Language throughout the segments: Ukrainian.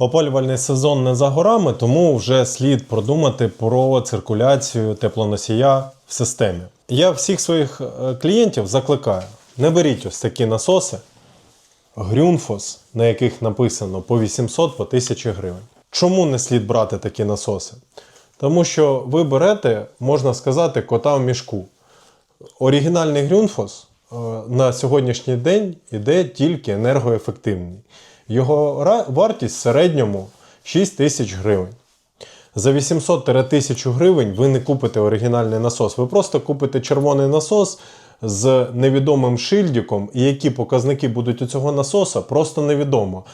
Опалювальний сезон не за горами, тому вже слід продумати про циркуляцію теплоносія в системі. Я всіх своїх е, клієнтів закликаю: не беріть ось такі насоси, Грюнфос, на яких написано по 800 по 1000 гривень. Чому не слід брати такі насоси? Тому що ви берете, можна сказати, кота в мішку. Оригінальний Грюнфос е, на сьогоднішній день іде тільки енергоефективний. Його вартість в середньому 6 тисяч гривень. За 800-1000 гривень ви не купите оригінальний насос. Ви просто купите червоний насос з невідомим шильдиком, і які показники будуть у цього насоса, просто невідомо.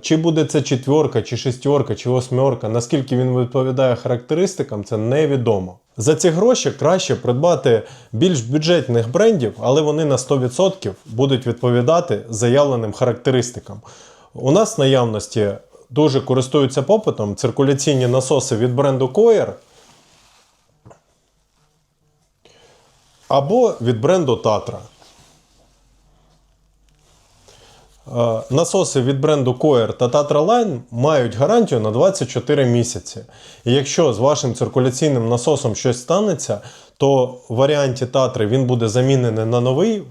Чи буде це четверка, чи шестерка, чи восьмерка, наскільки він відповідає характеристикам, це невідомо. За ці гроші краще придбати більш бюджетних брендів, але вони на 100% будуть відповідати заявленим характеристикам. У нас наявності дуже користуються попитом циркуляційні насоси від бренду Coir або від бренду Tatra. Е, Насоси від бренду Coir та Tatra Line мають гарантію на 24 місяці. І якщо з вашим циркуляційним насосом щось станеться, то в варіанті Tatry він буде замінений на новий в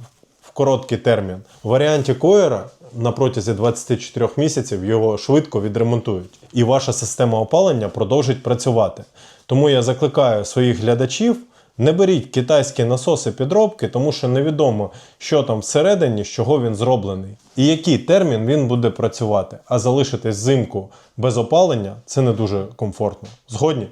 короткий термін. В варіанті Coir на протязі 24 місяців його швидко відремонтують. І ваша система опалення продовжить працювати. Тому я закликаю своїх глядачів. Не беріть китайські насоси підробки, тому що невідомо, що там всередині, з чого він зроблений, і який термін він буде працювати. А залишитись взимку без опалення це не дуже комфортно. Згодні?